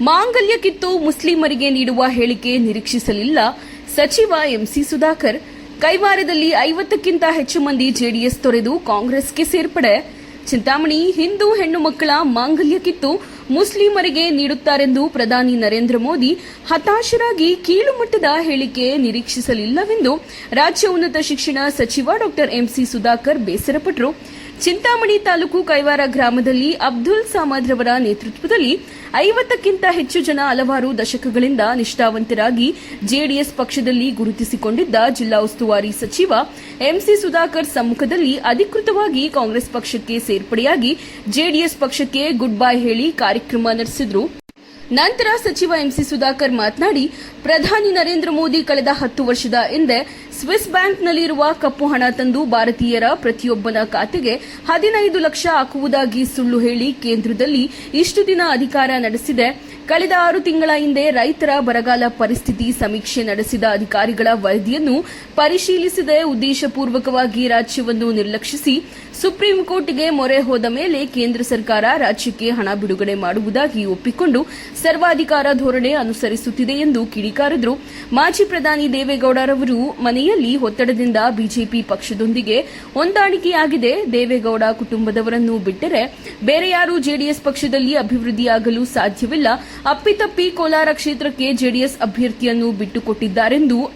ಮಾಂಗಲ್ಯ ಕಿತ್ತು ಮುಸ್ಲಿಮರಿಗೆ ನೀಡುವ ಹೇಳಿಕೆ ನಿರೀಕ್ಷಿಸಲಿಲ್ಲ. ಸಚಿವ ಎಂಸಿ ಸುಧಾಕರ್, ಕೈವಾರದಲ್ಲಿ ಐವತ್ತಕ್ಕಿಂತ ಹೆಚ್ಚು ಮಂದಿ ಜೆಡಿಎಸ್ ತೊರೆದು ಕಾಂಗ್ರೆಸ್ಗೆ ಸೇರ್ಪಡೆ. ಚಿಂತಾಮಣಿ, ಹಿಂದೂ ಹೆಣ್ಣು ಮಕ್ಕಳ ಮಾಂಗಲ್ಯ ಕಿತ್ತು ಮುಸ್ಲಿಮರಿಗೆ ನೀಡುತ್ತಾರೆಂದು ಪ್ರಧಾನಿ ನರೇಂದ್ರ ಮೋದಿ ಹತಾಶರಾಗಿ ಕೀಳುಮಟ್ಟದ ಹೇಳಿಕೆ ನಿರೀಕ್ಷಿಸಲಿಲ್ಲವೆಂದು ರಾಜ್ಯ ಉನ್ನತ ಶಿಕ್ಷಣ ಸಚಿವ ಡಾ ಎಂಸಿ ಸುಧಾಕರ್ ಬೇಸರಪಟ್ಟರು. ಚಿಂತಾಮಣಿ ತಾಲೂಕು ಕೈವಾರ ಗ್ರಾಮದಲ್ಲಿ ಅಬ್ದುಲ್ ಸಾಮದ್ ರವರ ನೇತೃತ್ವದಲ್ಲಿ ಐವತ್ತಕ್ಕಿಂತ ಹೆಚ್ಚು ಜನ ಹಲವಾರು ದಶಕಗಳಿಂದ ನಿಷ್ಠಾವಂತರಾಗಿ ಜೆಡಿಎಸ್ ಪಕ್ಷದಲ್ಲಿ ಗುರುತಿಸಿಕೊಂಡಿದ್ದ ಜಿಲ್ಲಾ ಉಸ್ತುವಾರಿ ಸಚಿವ ಎಂಸಿ ಸುಧಾಕರ್ ಸಮ್ಮುಖದಲ್ಲಿ ಅಧಿಕೃತವಾಗಿ ಕಾಂಗ್ರೆಸ್ ಪಕ್ಷಕ್ಕೆ ಸೇರ್ಪಡೆಯಾಗಿ ಜೆಡಿಎಸ್ ಪಕ್ಷಕ್ಕೆ ಗುಡ್ ಬೈ ಹೇಳಿ ಕಾರ್ಯಕ್ರಮ ನಡೆಸಿದ್ರು. ನಂತರ ಸಚಿವ ಎಂಸಿ ಸುಧಾಕರ್ ಮಾತನಾಡಿ, ಪ್ರಧಾನಿ ನರೇಂದ್ರ ಮೋದಿ ಕಳೆದ ಹತ್ತು ವರ್ಷದ ಹಿಂದೆ ಸ್ವಿಸ್ ಬ್ಯಾಂಕ್ನಲ್ಲಿರುವ ಕಪ್ಪು ಹಣ ತಂದು ಭಾರತೀಯರ ಪ್ರತಿಯೊಬ್ಬನ ಖಾತೆಗೆ ಹದಿನೈದು ಲಕ್ಷ ಹಾಕುವುದಾಗಿ ಸುಳ್ಳು ಹೇಳಿ ಕೇಂದ್ರದಲ್ಲಿ ಇಷ್ಟು ದಿನ ಅಧಿಕಾರ ನಡೆಸಿದೆ. ಕಳೆದ ಆರು ತಿಂಗಳ ಹಿಂದೆ ರೈತರ ಬರಗಾಲ ಪರಿಸ್ಥಿತಿ ಸಮೀಕ್ಷೆ ನಡೆಸಿದ ಅಧಿಕಾರಿಗಳ ವರದಿಯನ್ನು ಪರಿಶೀಲಿಸದೆ ಉದ್ದೇಶಪೂರ್ವಕವಾಗಿ ರಾಜ್ಯವನ್ನು ನಿರ್ಲಕ್ಷಿಸಿ ಸುಪ್ರೀಂ ಕೋರ್ಟ್ಗೆ ಮೊರೆ ಹೋದ ಮೇಲೆ ಕೇಂದ್ರ ಸರ್ಕಾರ ರಾಜ್ಯಕ್ಕೆ ಹಣ ಬಿಡುಗಡೆ ಮಾಡುವುದಾಗಿ ಒಪ್ಪಿಕೊಂಡು ಸರ್ವಾಧಿಕಾರ ಧೋರಣೆ ಅನುಸರಿಸುತ್ತಿದೆ ಎಂದು ಕಿಡಿಕಾರಿದರು. ಮಾಜಿ ಪ್ರಧಾನಿ ದೇವೇಗೌಡರವರು ಮನೆಯಲ್ಲಿ ಒತ್ತಡದಿಂದ ಬಿಜೆಪಿ ಪಕ್ಷದೊಂದಿಗೆ ಹೊಂದಾಣಿಕೆಯಾಗಿದೆ. ದೇವೇಗೌಡ ಕುಟುಂಬದವರನ್ನು ಬಿಟ್ಟರೆ ಬೇರೆ ಯಾರೂ ಜೆಡಿಎಸ್ ಪಕ್ಷದಲ್ಲಿ ಅಭಿವೃದ್ಧಿಯಾಗಲು ಸಾಧ್ಯವಿಲ್ಲ. ಅಪ್ಪಿತಪ್ಪಿ ಕೋಲಾರ ಕ್ಷೇತ್ರಕ್ಕೆ ಜೆಡಿಎಸ್ ಅಭ್ಯರ್ಥಿಯನ್ನು ಬಿಟ್ಟುಕೊಟ್ಟಿದ್ದಾರೆಂದು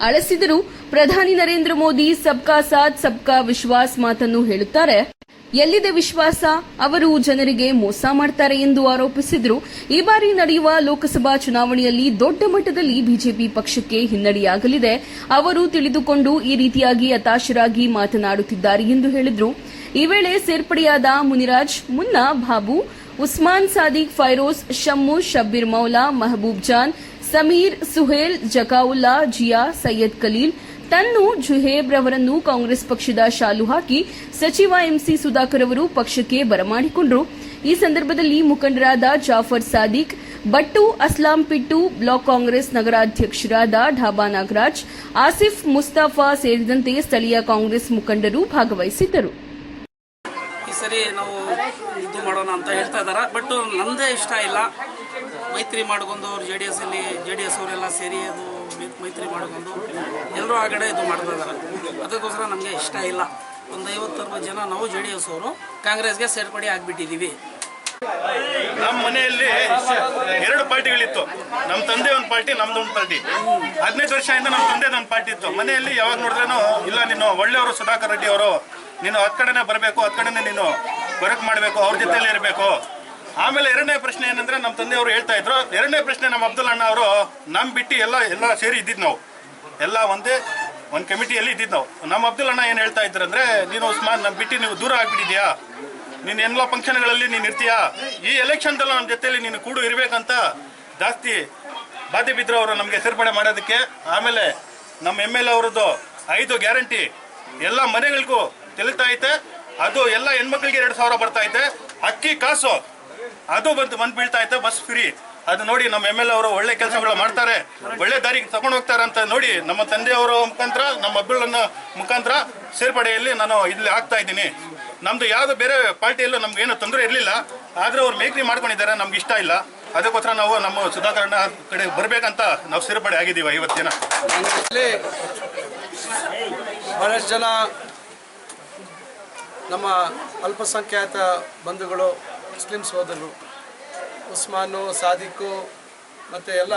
ಅಳಸಿದರು. ಪ್ರಧಾನಿ ನರೇಂದ್ರ ಮೋದಿ, ಸಬ್ಕಾ ಸಾಥ್, ಸಬ್ಕಾ ವಿಶ್ವಾಸ್ ಮಾತನ್ನು ಹೇಳುತ್ತಾರೆ. ಎಲ್ಲಿದೆ ವಿಶ್ವಾಸ? ಅವರು ಜನರಿಗೆ ಮೋಸ ಮಾಡ್ತಾರೆ ಎಂದು ಆರೋಪಿಸಿದರು. ಈ ಬಾರಿ ನಡೆಯುವ ಲೋಕಸಭಾ ಚುನಾವಣೆಯಲ್ಲಿ ದೊಡ್ಡ ಮಟ್ಟದಲ್ಲಿ ಬಿಜೆಪಿ ಪಕ್ಷಕ್ಕೆ ಹಿನ್ನಡೆಯಾಗಲಿದೆ. ಅವರು ತಿಳಿದುಕೊಂಡು ಈ ರೀತಿಯಾಗಿ ಹತಾಶರಾಗಿ ಮಾತನಾಡುತ್ತಿದ್ದಾರೆ ಎಂದು ಹೇಳಿದರು. ಈ ವೇಳೆ ಸೇರ್ಪಡೆಯಾದ ಮುನಿರಾಜ್, ಮುನ್ನ ಬಾಬು ಉಸ್ಮಾನ್ ಸಾದಿಕ್ ಫೈರೋಸ್ ಶಮ್ಮು, ಶಬ್ಬೀರ್ ಮೌಲಾ, ಮಹಬೂಬ್ ಜಾನ್, ಸಮೀರ್, ಸುಹೇಲ್, ಜಕಾವುಲ್ಲಾ, ಜಿಯಾ, ಸೈಯದ್ ಕಲೀಲ್ ತನ್ನು, ಜುಹೇಬ್ ರವರನ್ನು ಕಾಂಗ್ರೆಸ್ ಪಕ್ಷದ ಶಾಲು ಹಾಕಿ ಸಚಿವ ಎಂಸಿ ಸುಧಾಕರ್ ಅವರು ಪಕ್ಷಕ್ಕೆ ಬರಮಾಡಿಕೊಂಡರು. ಈ ಸಂದರ್ಭದಲ್ಲಿ ಮುಖಂಡರಾದ ಜಾಫರ್ ಸಾದಿಕ್ ಬಟ್ಟು ಅಸ್ಲಾಂ ಪಿಟ್ಟು, ಬ್ಲಾಕ್ ಕಾಂಗ್ರೆಸ್ ನಗರಾಧ್ಯಕ್ಷರಾದ ಢಾಬಾ ನಾಗರಾಜ್, ಆಸಿಫ್ ಮುಸ್ತಾಫಾ ಸೇರಿದಂತೆ ಸ್ಥಳೀಯ ಕಾಂಗ್ರೆಸ್ ಮುಖಂಡರು ಭಾಗವಹಿಸಿದ್ದರು. ಸರಿ ನಾವು ಇದು ಮಾಡೋಣ ಅಂತ ಹೇಳ್ತಾ ಇದ್ದಾರೆ ಬಟ್ ನಮ್ಮದೇ ಇಷ್ಟ ಇಲ್ಲ. ಮೈತ್ರಿ ಮಾಡ್ಕೊಂಡು ಅವ್ರು ಜೆ ಡಿ ಎಸ್ ಅಲ್ಲಿ ಜೆ ಡಿ ಎಸ್ ಅವರೆಲ್ಲ ಸೇರಿ ಅದು ಮೈತ್ರಿ ಮಾಡ್ಕೊಂಡು ಎಲ್ಲರೂ ಆ ಕಡೆ ಇದು ಮಾಡ್ತಾ ಇದ್ದಾರೆ ಅದಕ್ಕೋಸ್ಕರ ನಮಗೆ ಇಷ್ಟ ಇಲ್ಲ. ಒಂದು ಐವತ್ತರವತ್ತು ಜನ ನಾವು ಜೆ ಡಿ ಎಸ್ ಅವರು ಕಾಂಗ್ರೆಸ್ಗೆ ಸೇರ್ಪಡೆ ಆಗಿಬಿಟ್ಟಿದ್ದೀವಿ ನಮ್ಮ ಮನೆಯಲ್ಲಿ ಎರಡು ಪಾರ್ಟಿಗಳಿತ್ತು. ನಮ್ಮ ತಂದೆ ಒಂದು ಪಾರ್ಟಿ, ನಮ್ದು ಒಂದು ಪಾರ್ಟಿ. ಹದಿನೈದು ವರ್ಷದಿಂದ ನಮ್ಮ ತಂದೆ ನನ್ನ ಪಾರ್ಟಿ ಇತ್ತು. ಮನೆಯಲ್ಲಿ ಯಾವಾಗ ನೋಡಿದ್ರೇನು ಇಲ್ಲ ನೀನು. ಒಳ್ಳೆಯವರು ಸುಧಾಕರ್ ರೆಡ್ಡಿ ಅವರು ನೀನು ಹತ್ ಕಡೆನೇ ಬರಬೇಕು, ಹತ್ ಕಡೆನೇ ನೀನು ವರ್ಕ್ ಮಾಡಬೇಕು, ಅವ್ರ ಜೊತೆಯಲ್ಲಿ ಇರಬೇಕು. ಆಮೇಲೆ ಎರಡನೇ ಪ್ರಶ್ನೆ ಏನಂದ್ರೆ ನಮ್ಮ ತಂದೆಯವರು ಹೇಳ್ತಾ ಇದ್ರು, ಎರಡನೇ ಪ್ರಶ್ನೆ ನಮ್ಮ ಅಬ್ದುಲ್ ಅಣ್ಣ ಅವರು, ನಮ್ ಬಿಟ್ಟು ಎಲ್ಲ ಎಲ್ಲ ಸೇರಿ ಇದ್ದಿದ್ದು ನಾವು. ಎಲ್ಲ ಒಂದೇ, ಒಂದು ಕಮಿಟಿಯಲ್ಲಿ ಇದ್ದಿದ್ದು ನಾವು. ನಮ್ಮ ಅಬ್ದುಲ್ ಅಣ್ಣ ಏನು ಹೇಳ್ತಾ ಇದ್ರು ಅಂದ್ರೆ, ನೀನು ಉಸ್ಮಾನ್ ನಮ್ಮ ಬಿಟ್ಟು ನೀವು ದೂರ ಆಗ್ಬಿಟ್ಟಿದ್ಯಾ? ನೀನು ಎಲ್ಲ ಫಂಕ್ಷನ್ಗಳಲ್ಲಿ ನೀನು ಇರ್ತೀಯಾ? ಈ ಎಲೆಕ್ಷನ್ದಲ್ಲ ನಮ್ಮ ಜೊತೆಯಲ್ಲಿ ನೀನು ಕೂಡು ಇರಬೇಕಂತ ಜಾಸ್ತಿ ಬಾಧೆ ಬಿದ್ರು ಅವರು ನಮಗೆ ಸೇರ್ಪಡೆ ಮಾಡೋದಕ್ಕೆ. ಆಮೇಲೆ ನಮ್ಮ ಎಂ ಎಲ್ ಎ ಅವ್ರದ್ದು ಐದು ಗ್ಯಾರಂಟಿ. ಎಲ್ಲ ಮನೆಗಳಿಗೂ ತಿಳಿತಾ ಐತೆ ಅದು ಎಲ್ಲ ಹೆಣ್ಮಕ್ಳಿಗೆ ಎರಡು ಸಾವಿರ ಬರ್ತಾ ಐತೆ ಅಕ್ಕಿ, ಕಾಸು. ಅದು ಬಂದು ಬಂದು ಬೀಳ್ತಾ ಐತೆ ಬಸ್ ಫ್ರೀ. ಅದು ನೋಡಿ ನಮ್ಮ ಎಂ ಎಲ್ ಅವರು ಒಳ್ಳೆ ಕೆಲಸಗಳು ಮಾಡ್ತಾರೆ. ಒಳ್ಳೆ ದಾರಿಗೆ ತಗೊಂಡು ಹೋಗ್ತಾರೆ ಅಂತ ನೋಡಿ ನಮ್ಮ ತಂದೆಯವರ ಮುಖಾಂತರ, ನಮ್ಮ ಅಬ್ದುಲ್ಲನ್ನ ಮುಖಾಂತರ ಸೇರ್ಪಡೆಯಲ್ಲಿ ನಾನು ಇಲ್ಲಿ ಆಗ್ತಾ ಇದ್ದೀನಿ. ನಮ್ದು ಯಾವ್ದು ಬೇರೆ ಪಾರ್ಟಿಯಲ್ಲೂ ನಮ್ಗೆ ಏನು ತೊಂದರೆ ಇರಲಿಲ್ಲ. ಆದ್ರೆ ಅವ್ರು ಮೇಕ್ರಿ ಮಾಡ್ಕೊಂಡಿದ್ದಾರೆ, ನಮ್ಗೆ ಇಷ್ಟ ಇಲ್ಲ. ಅದಕ್ಕೋಸ್ಕರ ನಾವು ನಮ್ಮ ಸುಧಾಕರಣ ಕಡೆ ಬರಬೇಕಂತ ನಾವು ಸೇರ್ಪಡೆ ಆಗಿದ್ದೀವಿ ಇವತ್ತಿನ ಬಹಳಷ್ಟು ಜನ ನಮ್ಮ ಅಲ್ಪಸಂಖ್ಯಾತ ಬಂಧುಗಳು, ಮುಸ್ಲಿಂ ಸೋದರರು, ಉಸ್ಮಾನು ಸಾದಿಕು ಮತ್ತು ಎಲ್ಲ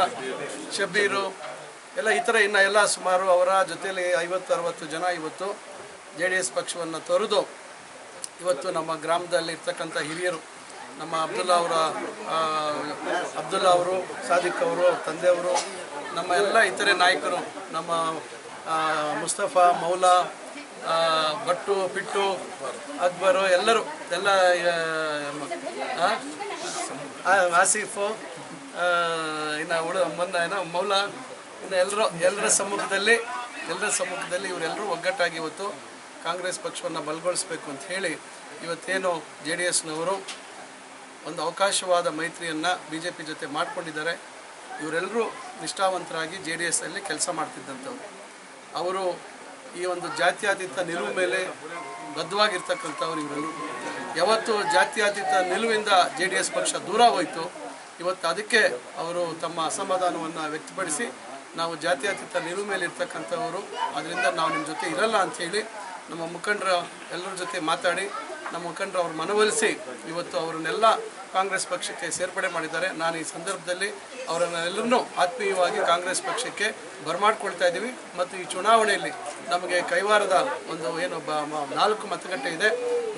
ಶಬೀರು ಎಲ್ಲ ಇತರ ಇನ್ನು ಎಲ್ಲ ಸುಮಾರು ಅವರ ಜೊತೆಯಲ್ಲಿ ಐವತ್ತು, ಅರವತ್ತು ಜನ ಇವತ್ತು ಜೆ ಡಿ ಎಸ್ ಪಕ್ಷವನ್ನು ತೊರೆದು ಇವತ್ತು ನಮ್ಮ ಗ್ರಾಮದಲ್ಲಿ ಇರ್ತಕ್ಕಂಥ ಹಿರಿಯರು, ನಮ್ಮ ಅಬ್ದುಲ್ಲಾ ಅವರ ಅಬ್ದುಲ್ಲಾ ಅವರು, ಸಾದಿಕ್ ಅವರು ತಂದೆಯವರು ನಮ್ಮ ಎಲ್ಲ ಇತರೆ ನಾಯಕರು, ನಮ್ಮ ಮುಸ್ತಫಾ, ಮೌಲಾ ಭಟ್ಟು, ಪಿಟ್ಟು, ಅಕ್ಬರು, ಎಲ್ಲರೂ, ಎಲ್ಲ ಆಸಿಫು ಇನ್ನು ಉಳ, ಮೊನ್ನ ಏನೋ ಮೌಲಾ, ಇನ್ನು ಎಲ್ಲರೂ, ಎಲ್ಲರ ಸಮ್ಮುಖದಲ್ಲಿ ಎಲ್ಲರ ಸಮ್ಮುಖದಲ್ಲಿ ಇವರೆಲ್ಲರೂ ಒಗ್ಗಟ್ಟಾಗಿ ಇವತ್ತು ಕಾಂಗ್ರೆಸ್ ಪಕ್ಷವನ್ನು ಬಲಗೊಳಿಸಬೇಕು ಅಂತ ಹೇಳಿ ಇವತ್ತೇನು ಜೆ ಡಿ ಎಸ್ನವರು ಒಂದು ಅವಕಾಶವಾದ ಮೈತ್ರಿಯನ್ನು ಬಿ ಜೆ ಪಿ ಜೊತೆ ಮಾಡ್ಕೊಂಡಿದ್ದಾರೆ. ಇವರೆಲ್ಲರೂ ನಿಷ್ಠಾವಂತರಾಗಿ ಜೆ ಡಿ ಎಸ್ಸಲ್ಲಿ ಕೆಲಸ ಮಾಡ್ತಿದ್ದಂಥವ್ರು. ಅವರು ಈ ಒಂದು ಜಾತ್ಯಾತೀತ ನಿಲುವು ಮೇಲೆ ಬದ್ಧವಾಗಿರ್ತಕ್ಕಂಥವ್ರು ಇವರು ಯಾವತ್ತು ಜಾತ್ಯಾತೀತ ನಿಲುವಿಂದ ಜೆ ಡಿ ಎಸ್ ಪಕ್ಷ ದೂರ ಹೋಯಿತು, ಇವತ್ತು ಅದಕ್ಕೆ ಅವರು ತಮ್ಮ ಅಸಮಾಧಾನವನ್ನು ವ್ಯಕ್ತಪಡಿಸಿ ನಾವು ಜಾತ್ಯಾತೀತ ನಿಲುವು ಮೇಲೆ ಇರ್ತಕ್ಕಂಥವರು ಅದರಿಂದ ನಾವು ನಿಮ್ಮ ಜೊತೆ ಇರಲ್ಲ ಅಂಥೇಳಿ ನಮ್ಮ ಮುಖಂಡರ ಎಲ್ಲರ ಜೊತೆ ಮಾತಾಡಿ, ನಮ್ಮ ಮುಖಂಡರು ಅವ್ರು ಮನವೊಲಿಸಿ ಇವತ್ತು ಅವರನ್ನೆಲ್ಲ ಕಾಂಗ್ರೆಸ್ ಪಕ್ಷಕ್ಕೆ ಸೇರ್ಪಡೆ ಮಾಡಿದ್ದಾರೆ. ನಾನು ಈ ಸಂದರ್ಭದಲ್ಲಿ ಅವರನ್ನೆಲ್ಲರನ್ನೂ ಆತ್ಮೀಯವಾಗಿ ಕಾಂಗ್ರೆಸ್ ಪಕ್ಷಕ್ಕೆ ಬರಮಾಡ್ಕೊಳ್ತಾ ಇದ್ದೀವಿ. ಮತ್ತು ಈ ಚುನಾವಣೆಯಲ್ಲಿ ನಮಗೆ ಕೈವಾರದ ಒಂದು ಏನು ನಾಲ್ಕು ಮತಗಟ್ಟೆ ಇದೆ.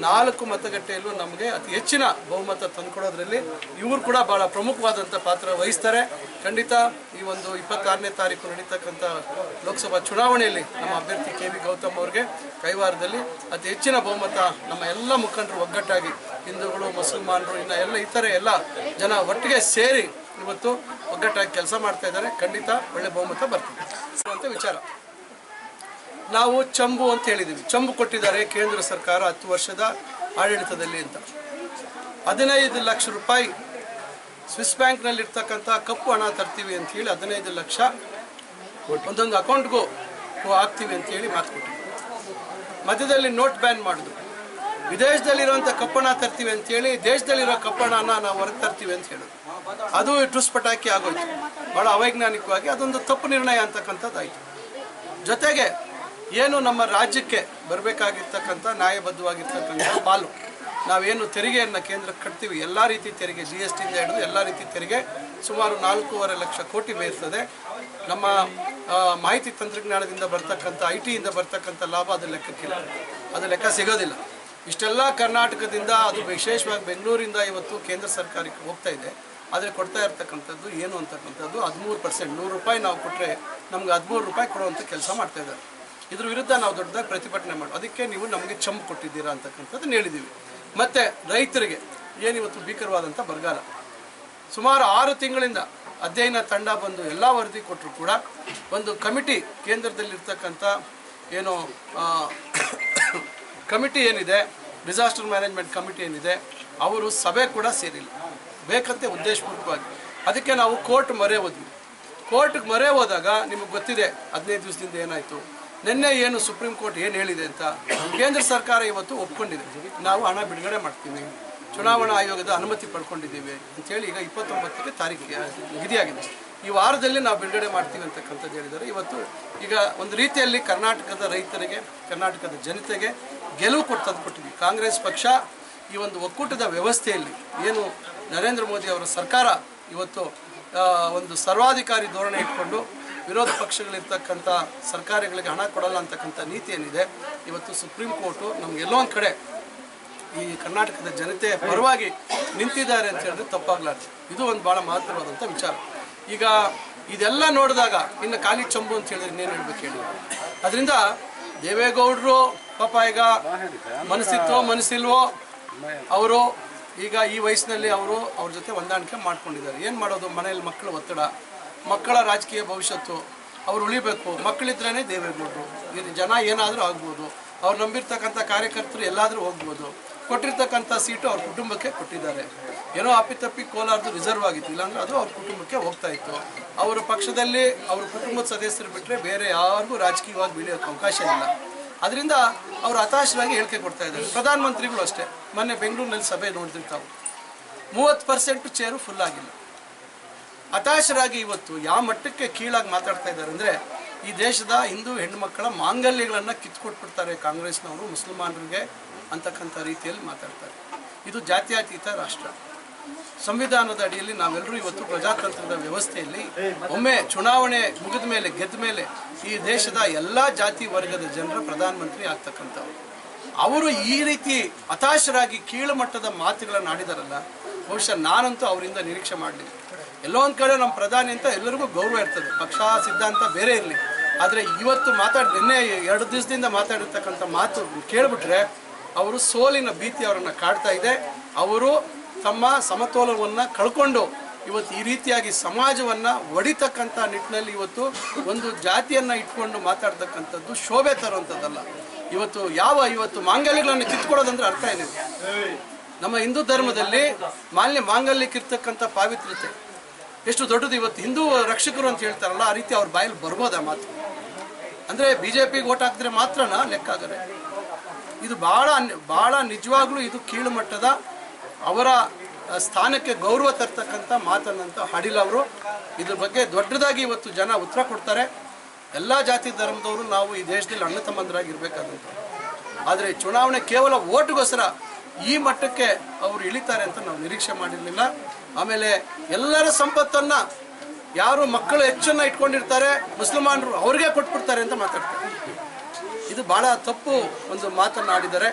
ನಾಲ್ಕು ಮತಗಟ್ಟೆಯಲ್ಲೂ ನಮಗೆ ಅತಿ ಹೆಚ್ಚಿನ ಬಹುಮತ ತಂದುಕೊಡೋದ್ರಲ್ಲಿ ಇವರು ಕೂಡ ಬಹಳ ಪ್ರಮುಖವಾದಂಥ ಪಾತ್ರ ವಹಿಸ್ತಾರೆ. ಖಂಡಿತ ಈ ಒಂದು ಇಪ್ಪತ್ತಾರನೇ ತಾರೀಕು ನಡೀತಕ್ಕಂಥ ಲೋಕಸಭಾ ಚುನಾವಣೆಯಲ್ಲಿ ನಮ್ಮ ಅಭ್ಯರ್ಥಿ ಕೆ ವಿ ಗೌತಮ್ ಅವರಿಗೆ ಕೈವಾರದಲ್ಲಿ ಅತಿ ಹೆಚ್ಚಿನ ಬಹುಮತ ನಮ್ಮ ಎಲ್ಲ ಮುಖಂಡರು ಒಗ್ಗಟ್ಟಾಗಿ ಹಿಂದೂಗಳು, ಮುಸಲ್ಮಾನರು, ಇನ್ನು ಎಲ್ಲ ಇತರೆ ಎಲ್ಲ ಜನ ಒಟ್ಟಿಗೆ ಸೇರಿ ಇವತ್ತು ಒಗ್ಗಟ್ಟಾಗಿ ಕೆಲಸ ಮಾಡ್ತಾ ಇದ್ದಾರೆ. ಖಂಡಿತ ಒಳ್ಳೆ ಬಹುಮತ ಬರ್ತದೆ. ಅಂತ ವಿಚಾರ. ನಾವು ಚಂಬು ಅಂತ ಹೇಳಿದ್ದೀವಿ. ಚಂಬು ಕೊಟ್ಟಿದ್ದಾರೆ ಕೇಂದ್ರ ಸರ್ಕಾರ ಹತ್ತು ವರ್ಷದ ಆಡಳಿತದಲ್ಲಿ ಅಂತ. ಹದಿನೈದು ಲಕ್ಷ ರೂಪಾಯಿ ಸ್ವಿಸ್ ಬ್ಯಾಂಕ್ನಲ್ಲಿ ಇರ್ತಕ್ಕಂಥ ಕಪ್ಪು ಹಣ ತರ್ತೀವಿ ಅಂತ ಹೇಳಿ ಹದಿನೈದು ಲಕ್ಷ ಒಂದೊಂದು ಅಕೌಂಟ್ಗೂ ಹಾಕ್ತೀವಿ ಅಂತ ಹೇಳಿ ಮಾತು ಮಧ್ಯದಲ್ಲಿ ನೋಟ್ ಬ್ಯಾನ್ ಮಾಡಿದ್ರು ವಿದೇಶದಲ್ಲಿರುವಂಥ ಕಪ್ಪಣ ತರ್ತೀವಿ ಅಂತೇಳಿ ದೇಶದಲ್ಲಿರೋ ಕಪ್ಪಣನ ನಾವು ಹೊರಗೆ ತರ್ತೀವಿ ಅಂತ ಹೇಳಿದ್ರು ಅದು ಟುಸ್ ಪಟಾಕಿ ಆಗೋಯ್ತು. ಭಾಳ ಅವೈಜ್ಞಾನಿಕವಾಗಿ ಅದೊಂದು ತಪ್ಪು ನಿರ್ಣಯ ಅಂತಕ್ಕಂಥದ್ದಾಯಿತು. ಜೊತೆಗೆ ಏನು ನಮ್ಮ ರಾಜ್ಯಕ್ಕೆ ಬರಬೇಕಾಗಿರ್ತಕ್ಕಂಥ ನ್ಯಾಯಬದ್ಧವಾಗಿರ್ತಕ್ಕಂಥ ಪಾಲು, ನಾವೇನು ತೆರಿಗೆಯನ್ನು ಕೇಂದ್ರಕ್ಕೆ ಕಟ್ತೀವಿ, ಎಲ್ಲ ರೀತಿ ತೆರಿಗೆ ಜಿ ಎಸ್ ಟಿಯಿಂದ ಹಿಡಿದು ಎಲ್ಲ ರೀತಿ ತೆರಿಗೆ ಸುಮಾರು ನಾಲ್ಕೂವರೆ ಲಕ್ಷ ಕೋಟಿ ಬೇಯಿಸ್ತದೆ ನಮ್ಮ ಮಾಹಿತಿ ತಂತ್ರಜ್ಞಾನದಿಂದ ಬರ್ತಕ್ಕಂಥ ಐ ಟಿಯಿಂದ ಬರ್ತಕ್ಕಂಥ ಲಾಭ ಅದು ಲೆಕ್ಕಕ್ಕಿಲ್ಲ. ಅದು ಲೆಕ್ಕ ಸಿಗೋದಿಲ್ಲ. ಇಷ್ಟೆಲ್ಲ ಕರ್ನಾಟಕದಿಂದ, ಅದು ವಿಶೇಷವಾಗಿ ಬೆಂಗಳೂರಿಂದ ಇವತ್ತು ಕೇಂದ್ರ ಸರ್ಕಾರಕ್ಕೆ ಹೋಗ್ತಾ ಇದೆ. ಆದರೆ ಕೊಡ್ತಾ ಇರ್ತಕ್ಕಂಥದ್ದು ಏನು ಅಂತಕ್ಕಂಥದ್ದು ಹದಿಮೂರು ಪರ್ಸೆಂಟ್ ನೂರು ರೂಪಾಯಿ ನಾವು ಕೊಟ್ಟರೆ ನಮ್ಗೆ ಹದಿಮೂರು ರೂಪಾಯಿ ಕೊಡುವಂಥ ಕೆಲಸ ಮಾಡ್ತಾ ಇದ್ದಾರೆ. ಇದ್ರ ವಿರುದ್ಧ ನಾವು ದೊಡ್ಡದಾಗಿ ಪ್ರತಿಭಟನೆ ಮಾಡಿ ಅದಕ್ಕೆ ನೀವು ನಮಗೆ ಚಂಪ್ ಕೊಟ್ಟಿದ್ದೀರಾ ಅಂತಕ್ಕಂಥದ್ದು ಹೇಳಿದ್ದೀವಿ. ಮತ್ತು ರೈತರಿಗೆ ಏನಿವತ್ತು ಭೀಕರವಾದಂಥ ಬರಗಾಲ? ಸುಮಾರು ಆರು ತಿಂಗಳಿಂದ ಅಧ್ಯಯನ ತಂಡ ಬಂದು ಎಲ್ಲ ವರದಿ ಕೊಟ್ಟರು ಕೂಡ ಒಂದು ಕಮಿಟಿ ಕೇಂದ್ರದಲ್ಲಿರ್ತಕ್ಕಂಥ ಏನು ಕಮಿಟಿ ಏನಿದೆ ಡಿಸಾಸ್ಟರ್ ಮ್ಯಾನೇಜ್ಮೆಂಟ್ ಕಮಿಟಿ ಏನಿದೆ, ಅವರು ಸಭೆ ಕೂಡ ಸೇರಿಲ್ಲ. ಬೇಕಂತೆ ಉದ್ದೇಶಪೂರ್ವಕವಾಗಿ. ಅದಕ್ಕೆ ನಾವು ಕೋರ್ಟ್ ಮೊರೆ ಹೋದ್ವಿ. ಕೋರ್ಟ್ಗೆ ಮೊರೆ ಹೋದಾಗ ನಿಮಗೆ ಗೊತ್ತಿದೆ, ಹದಿನೈದು ದಿವಸದಿಂದ ಏನಾಯಿತು, ನಿನ್ನೆ ಏನು ಸುಪ್ರೀಂ ಕೋರ್ಟ್ ಏನು ಹೇಳಿದೆ ಅಂತ ಕೇಂದ್ರ ಸರ್ಕಾರ ಇವತ್ತು ಒಪ್ಕೊಂಡಿದೆ. ನಾವು ಹಣ ಬಿಡುಗಡೆ ಮಾಡ್ತೀವಿ. ಚುನಾವಣಾ ಆಯೋಗದ ಅನುಮತಿ ಪಡ್ಕೊಂಡಿದ್ದೀವಿ ಅಂತೇಳಿ ಈಗ ಇಪ್ಪತ್ತೊಂಬತ್ತಕ್ಕೆ ತಾರೀಕಿಗೆ ನಿಗದಿಯಾಗಿದೆ ಈ ವಾರದಲ್ಲಿ ನಾವು ಬಿಡುಗಡೆ ಮಾಡ್ತೀವಿ ಅಂತಕ್ಕಂಥದ್ದು ಹೇಳಿದ್ದಾರೆ. ಇವತ್ತು ಈಗ ಒಂದು ರೀತಿಯಲ್ಲಿ ಕರ್ನಾಟಕದ ರೈತರಿಗೆ, ಕರ್ನಾಟಕದ ಜನತೆಗೆ ಗೆಲುವು ಕೊಟ್ಟು ತಂದುಕೊಟ್ಟಿದ್ವಿ. ಕಾಂಗ್ರೆಸ್ ಪಕ್ಷ ಈ ಒಂದು ಒಕ್ಕೂಟದ ವ್ಯವಸ್ಥೆಯಲ್ಲಿ ಏನು ನರೇಂದ್ರ ಮೋದಿ ಅವರ ಸರ್ಕಾರ ಇವತ್ತು ಒಂದು ಸರ್ವಾಧಿಕಾರಿ ಧೋರಣೆ ಇಟ್ಕೊಂಡು ವಿರೋಧ ಪಕ್ಷಗಳಿರ್ತಕ್ಕಂಥ ಸರ್ಕಾರಗಳಿಗೆ ಹಣ ಕೊಡಲ್ಲ ಅಂತಕ್ಕಂಥ ನೀತಿ ಏನಿದೆ ಇವತ್ತು ಸುಪ್ರೀಂ ಕೋರ್ಟು ನಮಗೆಲ್ಲೋ ಒಂದು ಕಡೆ ಈ ಕರ್ನಾಟಕದ ಜನತೆ ಪರವಾಗಿ ನಿಂತಿದ್ದಾರೆ ಅಂತ ಹೇಳಿದ್ರೆ ತಪ್ಪಾಗ್ಲಾರ್ದು. ಇದು ಒಂದು ಭಾಳ ಮಹತ್ವವಾದಂಥ ವಿಚಾರ. ಈಗ ಇದೆಲ್ಲ ನೋಡಿದಾಗ, ಇನ್ನು ಖಾಲಿ ಚಂಬು ಅಂತ ಹೇಳಿದ್ರೆ ಇನ್ನೇನು ಹೇಳ್ಬೇಕು ಹೇಳಿ? ಅದರಿಂದ ದೇವೇಗೌಡರು ಪಾಪ ಈಗ ಮನಸ್ಸಿತ್ತೋ ಮನಸ್ಸಿಲ್ವೋ ಅವರು ಈಗ ಈ ವಯಸ್ಸಿನಲ್ಲಿ ಅವರು ಅವ್ರ ಜೊತೆ ಹೊಂದಾಣಿಕೆ ಮಾಡ್ಕೊಂಡಿದ್ದಾರೆ. ಏನು ಮಾಡೋದು? ಮನೆಯಲ್ಲಿ ಮಕ್ಕಳ ಒತ್ತಡ, ಮಕ್ಕಳ ರಾಜಕೀಯ ಭವಿಷ್ಯತ್ತು, ಅವ್ರು ಉಳಿಬೇಕು. ಮಕ್ಕಳಿದ್ರೇ ದೇವೇಗೌಡರು. ಜನ ಏನಾದರೂ ಆಗ್ಬೋದು. ಅವ್ರು ನಂಬಿರ್ತಕ್ಕಂಥ ಕಾರ್ಯಕರ್ತರು ಎಲ್ಲಾದರೂ ಹೋಗ್ಬೋದು. ಕೊಟ್ಟಿರ್ತಕ್ಕಂಥ ಸೀಟು ಅವ್ರ ಕುಟುಂಬಕ್ಕೆ ಕೊಟ್ಟಿದ್ದಾರೆ. ಏನೋ ಅಪ್ಪಿತಪ್ಪಿ ಕೋಲಾರದು ರಿಸರ್ವ್ ಆಗಿತ್ತು. ಇಲ್ಲಾಂದ್ರೆ ಅದು ಅವ್ರ ಕುಟುಂಬಕ್ಕೆ ಹೋಗ್ತಾ ಇತ್ತು. ಅವರ ಪಕ್ಷದಲ್ಲಿ ಅವ್ರ ಕುಟುಂಬದ ಸದಸ್ಯರು ಬಿಟ್ಟರೆ ಬೇರೆ ಯಾರಿಗೂ ರಾಜಕೀಯವಾಗಿ ಬೆಳೆಯೋಕ್ಕೆ ಅವಕಾಶ ಇಲ್ಲ. ಅದರಿಂದ ಅವರು ಹತಾಶರಾಗಿ ಹೇಳಿಕೆ ಕೊಡ್ತಾ ಇದ್ದಾರೆ. ಪ್ರಧಾನಮಂತ್ರಿಗಳು ಅಷ್ಟೇ. ಮೊನ್ನೆ ಬೆಂಗಳೂರಿನಲ್ಲಿ ಸಭೆ ನೋಡ್ತಿರ್ತಾವೆ ಮೂವತ್ತು ಪರ್ಸೆಂಟ್ ಚೇರು ಫುಲ್ ಆಗಿಲ್ಲ. ಹತಾಶರಾಗಿ ಇವತ್ತು ಯಾವ ಮಟ್ಟಕ್ಕೆ ಕೀಳಾಗಿ ಮಾತಾಡ್ತಾ ಇದ್ದಾರೆ ಅಂದರೆ ಈ ದೇಶದ ಹಿಂದೂ ಹೆಣ್ಣುಮಕ್ಕಳ ಮಾಂಗಲ್ಯಗಳನ್ನು ಕಿತ್ಕೊಟ್ಬಿಡ್ತಾರೆ ಕಾಂಗ್ರೆಸ್ನವರು, ಮುಸಲ್ಮಾನರಿಗೆ ಅಂತಕ್ಕಂಥ ರೀತಿಯಲ್ಲಿ ಮಾತಾಡ್ತಾರೆ. ಇದು ಜಾತ್ಯಾತೀತ ರಾಷ್ಟ್ರ. ಸಂವಿಧಾನದ ಅಡಿಯಲ್ಲಿ ನಾವೆಲ್ಲರೂ ಇವತ್ತು ಪ್ರಜಾತಂತ್ರದ ವ್ಯವಸ್ಥೆಯಲ್ಲಿ ಒಮ್ಮೆ ಚುನಾವಣೆ ಮುಗಿದ ಮೇಲೆ, ಗೆದ್ದ ಮೇಲೆ ಈ ದೇಶದ ಎಲ್ಲ ಜಾತಿ ವರ್ಗದ ಜನರ ಪ್ರಧಾನಮಂತ್ರಿ ಆಗ್ತಕ್ಕಂಥವ್ರು. ಅವರು ಈ ರೀತಿ ಹತಾಶರಾಗಿ ಕೀಳುಮಟ್ಟದ ಮಾತುಗಳನ್ನು ಆಡಿದಾರಲ್ಲ, ಬಹುಶಃ ನಾನಂತೂ ಅವರಿಂದ ನಿರೀಕ್ಷೆ ಮಾಡಲಿಲ್ಲ. ಎಲ್ಲೋ ಒಂದು ಕಡೆ ನಮ್ಮ ಪ್ರಧಾನಿ ಅಂತ ಎಲ್ಲರಿಗೂ ಗೌರವ ಇರ್ತದೆ. ಪಕ್ಷ, ಸಿದ್ಧಾಂತ ಬೇರೆ ಇರಲಿ. ಆದರೆ ಇವತ್ತು ಮಾತಾಡಿ, ನಿನ್ನೆ ಎರಡು ದಿವಸದಿಂದ ಮಾತಾಡಿರ್ತಕ್ಕಂಥ ಮಾತು ಕೇಳಿಬಿಟ್ರೆ, ಅವರು ಸೋಲಿನ ಭೀತಿ ಅವರನ್ನು ಕಾಡ್ತಾ ಇದೆ. ಅವರು ತಮ್ಮ ಸಮತೋಲನವನ್ನು ಕಳ್ಕೊಂಡು ಇವತ್ತು ಈ ರೀತಿಯಾಗಿ ಸಮಾಜವನ್ನು ಒಡಿತಕ್ಕಂಥ ನಿಟ್ಟಿನಲ್ಲಿ ಇವತ್ತು ಒಂದು ಜಾತಿಯನ್ನು ಇಟ್ಕೊಂಡು ಮಾತಾಡ್ತಕ್ಕಂಥದ್ದು ಶೋಭೆ ತರುವಂಥದ್ದಲ್ಲ. ಇವತ್ತು ಯಾವ ಇವತ್ತು ಮಾಂಗಲ್ಯಗಳನ್ನು ಕಿತ್ಕೊಳ್ಳೋದಂದ್ರೆ ಅರ್ಥ ಏನಿದೆ ನಮ್ಮ ಹಿಂದೂ ಧರ್ಮದಲ್ಲಿ ಮಾನ್ಯ ಮಾಂಗಲ್ಯಕ್ಕಿರ್ತಕ್ಕಂಥ ಪಾವಿತ್ರ್ಯತೆ ಎಷ್ಟು ದೊಡ್ಡದು. ಇವತ್ತು ಹಿಂದೂ ರಕ್ಷಕರು ಅಂತ ಹೇಳ್ತಾರಲ್ಲ, ಆ ರೀತಿ ಅವ್ರ ಬಾಯಲ್ಲಿ ಬರ್ಬೋದಾ ಮಾತು? ಅಂದರೆ ಬಿ ಜೆ ಪಿಗೆ ಓಟ್ ಹಾಕಿದ್ರೆ ಮಾತ್ರನಾ ಲೆಕ್ಕ ಆದರೆ ಇದು ಭಾಳ ಭಾಳ ನಿಜವಾಗ್ಲೂ ಇದು ಕೀಳು ಮಟ್ಟದ ಅವರ ಸ್ಥಾನಕ್ಕೆ ಗೌರವ ತರ್ತಕ್ಕಂಥ ಮಾತನ್ನಂತ ಹಾಡಿಲ್ಲ ಅವರು. ಇದ್ರ ಬಗ್ಗೆ ದೊಡ್ಡದಾಗಿ ಇವತ್ತು ಜನ ಉತ್ತರ ಕೊಡ್ತಾರೆ. ಎಲ್ಲ ಜಾತಿ ಧರ್ಮದವರು ನಾವು ಈ ದೇಶದಲ್ಲಿ ಅಣ್ಣ ತಮ್ಮಂದರಾಗಿರ್ಬೇಕಾದಂಥ ಆದರೆ ಚುನಾವಣೆ ಕೇವಲ ಓಟ್ಗೋಸ್ಕರ ಈ ಮಟ್ಟಕ್ಕೆ ಅವರು ಇಳಿತಾರೆ ಅಂತ ನಾವು ನಿರೀಕ್ಷೆ ಮಾಡಿರಲಿಲ್ಲ. ಆಮೇಲೆ ಎಲ್ಲರ ಸಂಪತ್ತನ್ನು ಯಾರು ಮಕ್ಕಳು ಹೆಚ್ಚನ್ನ ಇಟ್ಕೊಂಡಿರ್ತಾರೆ ಮುಸಲ್ಮಾನರು ಅವ್ರಿಗೆ ಕೊಟ್ಬಿಡ್ತಾರೆ ಅಂತ ಮಾತಾಡ್ತಾರೆ. ಇದು ಬಹಳ ತಪ್ಪು ಒಂದು ಮಾತನ್ನು ಆಡಿದ್ದಾರೆ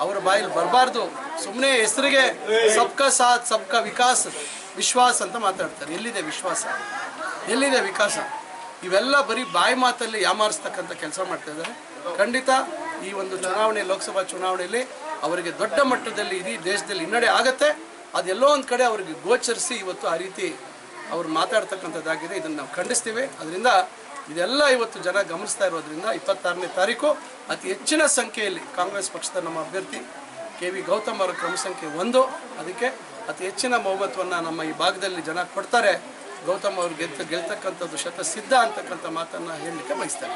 ಅವರ ಬಾಯಲ್ಲಿ ಬರಬಾರ್ದು. ಸುಮ್ಮನೆ ಹೆಸರಿಗೆ ಸಬ್ಕಾ ಸಾಥ್, ಸಬ್ಕಾ ವಿಕಾಸ್, ವಿಶ್ವಾಸ ಅಂತ ಮಾತಾಡ್ತಾರೆ. ಎಲ್ಲಿದೆ ವಿಶ್ವಾಸ? ಎಲ್ಲಿದೆ ವಿಕಾಸ? ಇವೆಲ್ಲ ಬರೀ ಬಾಯಿ ಮಾತಲ್ಲಿ ಯಾಮಾರಿಸ್ತಕ್ಕಂಥ ಕೆಲಸ ಮಾಡ್ತಾ ಇದ್ದಾರೆ. ಖಂಡಿತ ಈ ಒಂದು ಚುನಾವಣೆ, ಲೋಕಸಭಾ ಚುನಾವಣೆಯಲ್ಲಿ ಅವರಿಗೆ ದೊಡ್ಡ ಮಟ್ಟದಲ್ಲಿ ಇಡೀ ದೇಶದಲ್ಲಿ ಹಿನ್ನಡೆ ಆಗತ್ತೆ. ಅದೆಲ್ಲೋ ಒಂದು ಕಡೆ ಅವರಿಗೆ ಗೋಚರಿಸಿ ಇವತ್ತು ಆ ರೀತಿ ಅವ್ರು ಮಾತಾಡ್ತಕ್ಕಂಥದ್ದಾಗಿದೆ. ಇದನ್ನು ನಾವು ಖಂಡಿಸ್ತೀವಿ. ಅದರಿಂದ ಇದೆಲ್ಲ ಇವತ್ತು ಜನ ಗಮನಿಸ್ತಾ ಇರೋದ್ರಿಂದ ಇಪ್ಪತ್ತಾರನೇ ತಾರೀಕು ಅತಿ ಹೆಚ್ಚಿನ ಸಂಖ್ಯೆಯಲ್ಲಿ ಕಾಂಗ್ರೆಸ್ ಪಕ್ಷದ ನಮ್ಮ ಅಭ್ಯರ್ಥಿ ಕೆ ವಿ ಗೌತಮ್ ಅವರ ಕ್ರಮ ಸಂಖ್ಯೆ ಒಂದು. ಅದಕ್ಕೆ ಅತಿ ಹೆಚ್ಚಿನ ಬಹುಮತವನ್ನು ನಮ್ಮ ಈ ಭಾಗದಲ್ಲಿ ಜನ ಕೊಡ್ತಾರೆ. ಗೌತಮ್ ಅವರು ಗೆದ್ದು ಗೆಲ್ತಕ್ಕಂಥದ್ದು ಶತ ಸಿದ್ಧ ಅಂತಕ್ಕಂಥ ಮಾತನ್ನು ಹೇಳಲಿಕ್ಕೆ ಬಯಸ್ತಾರೆ